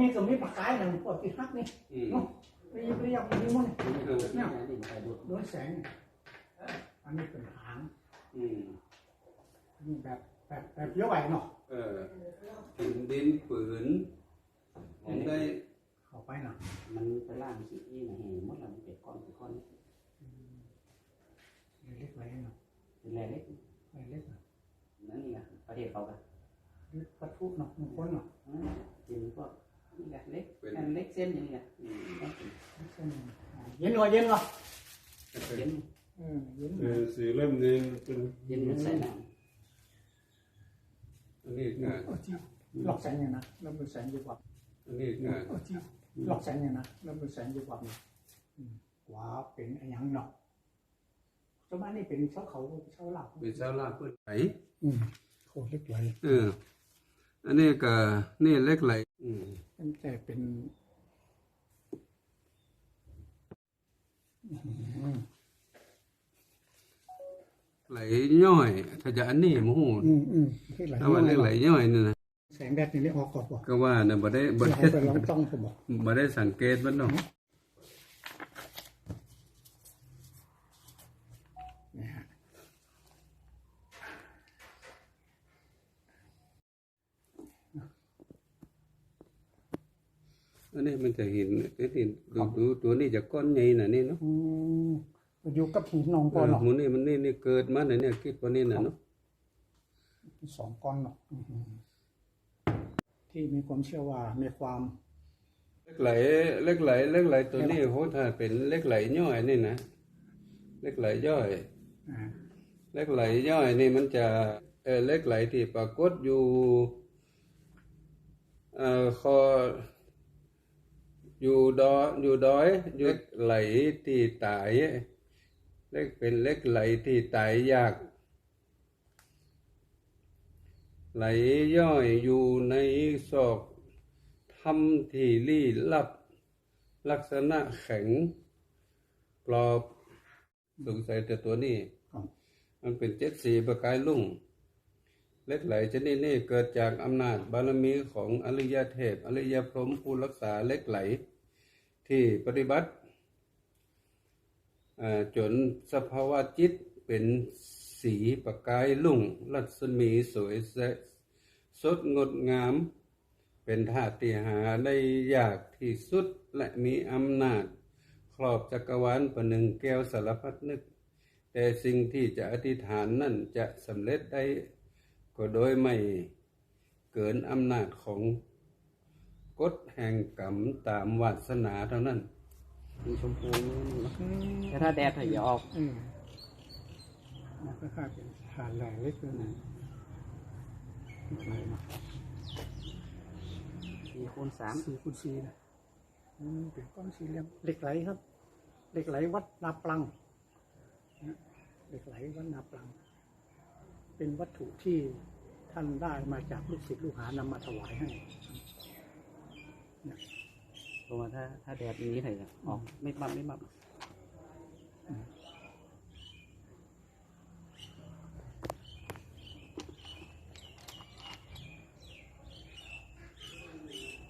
นี่ก็มีปากกายนึ่งปวดที่ฮักนี่อืมเนาะเรียบเรียบนี่มันเออเนี่ยดูโดนแสงอันนี้เป็นหางนนี้แบบแบบแบบเยอะไหวเนาะเออถึงดินปืนผมได้เข้าไปเนาะมันไปล่างสีนี่นะเห็นมดแล้วมันเป็นก้อนเป็นก้อนเล็กไว้เนาะเป็นแรเล็กเล็กเนาะนั่นนี่ไงประเทศเขากันยึดวัตถุเนาะมงคลเนาะเป็นพวก นี่แหละเล็กแค่เล็กเส้นอย่างนี้แหละอืมเส้นเย็นหน่อยเย็นหน่อยเย็นอืมเย็นหเอน่อยอสีเล่มนี้เป็นเย็นมันใส่น้อันนี้งานโอ้จีหลอกแสงเนี่ยนะแล้วมันแสงอยู่กว่าอันนี้งานโอ้จีหลอกแสงเนี่ยนะแล้วมันแสงอยู่กว่าเนี่ยอืมกว่าเป็นอะไรยังเนาะสมัยนี้เป็นเช้าเขาเช้าหลับเป็นชาวลาดเพื่อนไหลอืมโคตรเล็กไหลเออ อันนี้ก็นี่เล็กไหลอืมตั้งแต่เป็นอืมไหลย่อย ถ้าจะอันนี้มู้อืมอืมที่ไหลถ้าว่าเล็กไหลย่อยนี่นะแสงแดดนี่ได้ออกก่อนบอกก็ว่านะบ่ได้บ่เราได้ไปลองต้องผมบอกบ่ได้สังเกตมันเนาะนะ อันนี้มันจะเห็นไอ้นี่ดูดูตัวนี้จะก้อนใหญ่น่ะนี่เนาะอืมอยู่กับหินนองเอก้อนอเนาะหมูนี่มันนี่นี่เกิดมาเนี่ยเนี่ยคิดว่านี่น่ะเนาะสองก้อนเนาะอืมที่มีความเชื่อว่ามีความเล็กไหลเล็กไหลเล็กไหลตัวนี้โหถ้าเป็นเล็กไหลย่อยนี่นะเล็กไหลย่อยอ่าเล็กไหลย่อยนี่มันจะเออเล็กไหลที่ปรากฏอยู่เอ่อคอ อยู่ดออยู่ดอยอยู่ไหลที่ตายเล็กเป็นเล็กไหลที่ตายยาก ไหลย่อยอยู่ในศอกถ้ำที่ลี้ลับ ลักษณะแข็งปลอบสงสัยแต่ตัวนี้ครับมันเป็นเจ็ดสีประกายลุ่ง เล็กไหลชนิดนี้เกิดจากอำนาจบารมีของอริยเทพ อริยพรหมผู้รักษาเล็กไหล ที่ปฏิบัติจนสภาวะจิตเป็นสีประกายลุ่ง รัศมีสวยสสดงดงาม เป็นธาตุที่หาได้ยากที่สุดและมีอำนาจ ครอบจักรวาลประหนึ่งแก้วสารพัดนึก แต่สิ่งที่จะอธิษฐานนั่นจะสำเร็จได้ ก็โดยไม่เกินอำนาจของกฎแห่งกรรมตามวาสนาเท่านั้นมีชมพูนี่เนาะอืมแต่ถ้าแดดถ้าอย่าออกอืมมันก็ค่าเป็นฐานแหล่เล็กเลยนะอะไรเนาะสี่คูณสามสี่คูณสี่นะอืมเป็นก้อนสี่เหลี่ยมเหล็กไหลครับเหล็กไหลวัดนาปลังนะเหล็กไหลวัดนาปลัง เป็นวัตถุที่ท่านได้มาจากลูกศิษย์ลูกหานำมาถวายให้เพราะว่าถ้าถ้าแดดอย่างนี้ไหนอย่าออกไม่มับไม่มับ